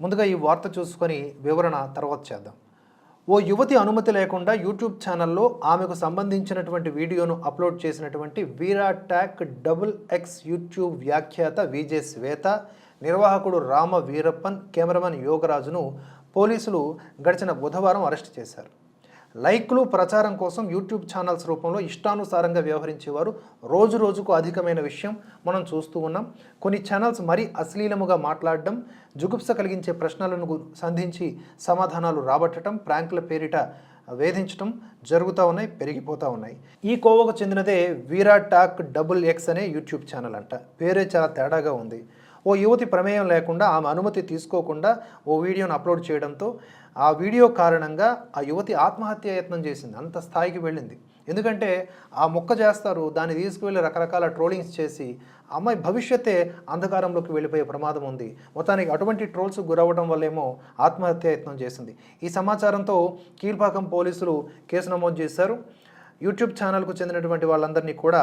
ముందుగా ఈ వార్త చూసుకొని వివరణ తర్వాత చేద్దాం. ఓ యువతి అనుమతి లేకుండా యూట్యూబ్ ఛానల్లో ఆమెకు సంబంధించినటువంటి వీడియోను అప్లోడ్ చేసినటువంటి Veera talk double X YouTube వ్యాఖ్యాత విజే శ్వేత నిర్వాహకుడు రామ వీరప్పన్ కెమెరామన్ యోగరాజును పోలీసులు గడిచిన బుధవారం అరెస్ట్ చేశారు. లైక్లు ప్రచారం కోసం యూట్యూబ్ ఛానల్స్ రూపంలో ఇష్టానుసారంగా వ్యవహరించేవారు రోజు రోజుకు అధికమైన విషయం మనం చూస్తూ ఉన్నాం. కొన్ని ఛానల్స్ మరీ అశ్లీలముగా మాట్లాడడం జుగుప్స కలిగించే ప్రశ్నలను సంధించి సమాధానాలు రాబట్టడం ప్రాంక్ల పేరిట వేధించడం జరుగుతూ ఉన్నాయి పెరిగిపోతూ ఉన్నాయి. ఈ కోవకు చెందినదే వీరా టాక్ డబుల్ ఎక్స్ అనే యూట్యూబ్ ఛానల్ అంట. పేరే చాలా తేడాగా ఉంది. ఓ యువతి ప్రమేయం లేకుండా ఆమె అనుమతి తీసుకోకుండా ఓ వీడియోను అప్లోడ్ చేయడంతో ఆ వీడియో కారణంగా ఆ యువతి ఆత్మహత్య యత్నం చేసింది. అంత స్థాయికి వెళ్ళింది. ఎందుకంటే ఆ మొక్క చేస్తారు దాన్ని తీసుకువెళ్ళి రకరకాల ట్రోలింగ్స్ చేసి అమ్మాయి భవిష్యత్తే అంధకారంలోకి వెళ్ళిపోయే ప్రమాదం ఉంది. మొత్తానికి అటువంటి ట్రోల్స్ గురవ్వడం వల్లేమో ఆత్మహత్య యత్నం చేసింది. ఈ సమాచారంతో కీల్పాకం పోలీసులు కేసు నమోదు చేశారు. యూట్యూబ్ ఛానల్కు చెందినటువంటి వాళ్ళందరినీ కూడా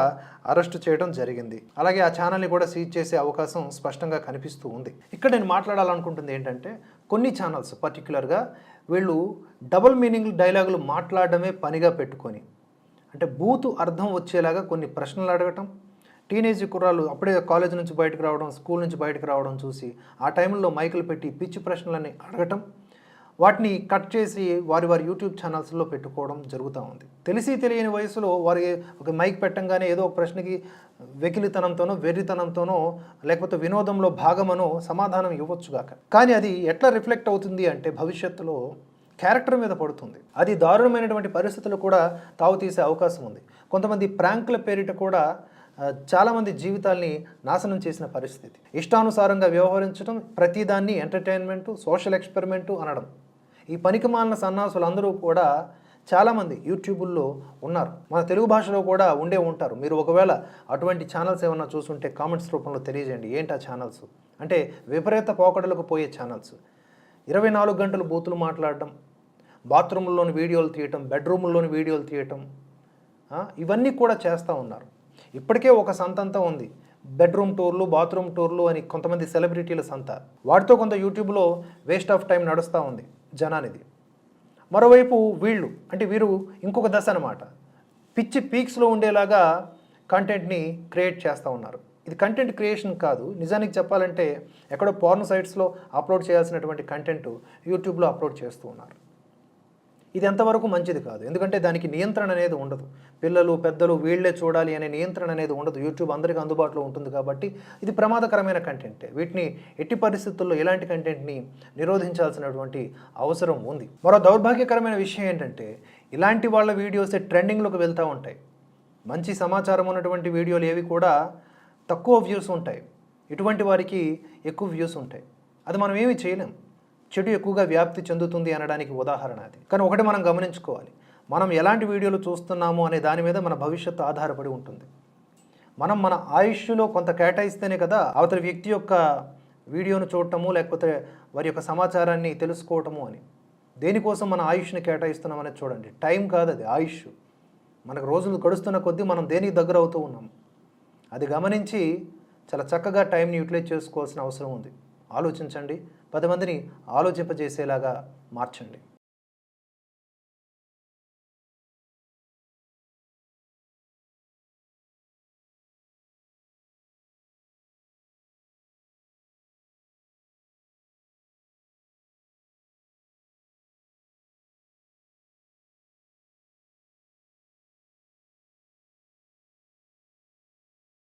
అరెస్ట్ చేయడం జరిగింది. అలాగే ఆ ఛానల్ని కూడా సీజ్ చేసే అవకాశం స్పష్టంగా కనిపిస్తూ ఉంది. ఇక్కడ నేను మాట్లాడాలనుకుంటుంది ఏంటంటే కొన్ని ఛానల్స్ పర్టికులర్గా వీళ్ళు డబుల్ మీనింగ్ డైలాగులు మాట్లాడడమే పనిగా పెట్టుకొని అంటే బూతు అర్థం వచ్చేలాగా కొన్ని ప్రశ్నలు అడగటం టీనేజ్ కుర్రాలు అప్పుడే కాలేజ్ నుంచి బయటకు రావడం స్కూల్ నుంచి బయటకు రావడం చూసి ఆ టైంలో మైకులు పెట్టి పిచ్చి ప్రశ్నలని అడగటం వాటిని కట్ చేసి వారి వారి యూట్యూబ్ ఛానల్స్లో పెట్టుకోవడం జరుగుతూ ఉంది. తెలిసి తెలియని వయసులో వారి ఒక మైక్ పెట్టంగానే ఏదో ఒక ప్రశ్నకి వెకిలితనంతోనో వెర్రితనంతోనో లేకపోతే వినోదంలో భాగమనో సమాధానం ఇవ్వచ్చుగాక కానీ అది ఎట్లా రిఫ్లెక్ట్ అవుతుంది అంటే భవిష్యత్తులో క్యారెక్టర్ మీద పడుతుంది. అది దారుణమైనటువంటి పరిస్థితులు కూడా తావు తీసే అవకాశం ఉంది. కొంతమంది ప్రాంకుల పేరిట కూడా చాలామంది జీవితాల్ని నాశనం చేసిన పరిస్థితి. ఇష్టానుసారంగా వ్యవహరించడం ప్రతిదాన్ని ఎంటర్టైన్మెంటు సోషల్ ఎక్స్పెరిమెంటు అనడం. ఈ పనికిమాలిన సన్నాసులు అందరూ కూడా చాలామంది యూట్యూబుల్లో ఉన్నారు. మన తెలుగు భాషలో కూడా ఉండే ఉంటారు. మీరు ఒకవేళ అటువంటి ఛానల్స్ ఏమన్నా చూసుంటే కామెంట్స్ రూపంలో తెలియజేయండి. ఏంటి ఆ ఛానల్స్? అంటే విపరీత పోకడలకు పోయే ఛానల్స్. ఇరవై నాలుగు గంటలు బూతులు మాట్లాడడం బాత్రూంలోని వీడియోలు తీయటం బెడ్రూమ్లోని వీడియోలు తీయటం ఇవన్నీ కూడా చేస్తూ ఉన్నారు. ఇప్పటికే ఒక సంతంతా ఉంది. బెడ్రూమ్ టూర్లు బాత్రూమ్ టూర్లు అని కొంతమంది సెలబ్రిటీల సంత. వాటితో కొంత యూట్యూబ్లో వేస్ట్ ఆఫ్ టైం నడుస్తూ ఉంది జనానిది. మరోవైపు వీళ్ళు అంటే వీరు ఇంకొక దశ అనమాట పిచ్చి పీక్స్లో ఉండేలాగా కంటెంట్ని క్రియేట్ చేస్తూ ఉన్నారు. ఇది కంటెంట్ క్రియేషన్ కాదు నిజానికి చెప్పాలంటే ఎక్కడో పోర్న్ సైట్స్లో అప్లోడ్ చేయాల్సినటువంటి కంటెంట్ యూట్యూబ్లో అప్లోడ్ చేస్తూ ఉన్నారు. ఇది ఎంతవరకు మంచిది కాదు. ఎందుకంటే దానికి నియంత్రణ అనేది ఉండదు. పిల్లలు పెద్దలు వీళ్ళే చూడాలి అనే నియంత్రణ అనేది ఉండదు. యూట్యూబ్ అందరికీ అందుబాటులో ఉంటుంది కాబట్టి ఇది ప్రమాదకరమైన కంటెంటే. వీటిని ఎట్టి పరిస్థితుల్లో ఇలాంటి కంటెంట్ని నిరోధించాల్సినటువంటి అవసరం ఉంది. మరో దౌర్భాగ్యకరమైన విషయం ఏంటంటే ఇలాంటి వాళ్ళ వీడియోసే ట్రెండింగ్లోకి వెళ్తూ ఉంటాయి. మంచి సమాచారం ఉన్నటువంటి వీడియోలు ఏవి కూడా తక్కువ వ్యూస్ ఉంటాయి. ఇటువంటి వారికి ఎక్కువ వ్యూస్ ఉంటాయి. అది మనం ఏమీ చేయలేం. చెడు ఎక్కువగా వ్యాప్తి చెందుతుంది అనడానికి ఉదాహరణ అది. కానీ ఒకటి మనం గమనించుకోవాలి. మనం ఎలాంటి వీడియోలు చూస్తున్నాము అనే దాని మీద మన భవిష్యత్తు ఆధారపడి ఉంటుంది. మనం మన ఆయుష్లో కొంత కేటాయిస్తేనే కదా అవతలి వ్యక్తి యొక్క వీడియోను చూడటము లేకపోతే వారి యొక్క సమాచారాన్ని తెలుసుకోవటము అని. దేనికోసం మన ఆయుష్ని కేటాయిస్తున్నాం అనేది చూడండి. టైం కాదు అది ఆయుష్. మనకు రోజులు గడుస్తున్న కొద్దీ మనం దేనికి దగ్గర అవుతూ ఉన్నాం? అది గమనించి చాలా చక్కగా టైంని యూటిలైజ్ చేసుకోవాల్సిన అవసరం ఉంది. ఆలోచించండి. పది మందిని ఆలోచింపజేసేలాగా మార్చండి.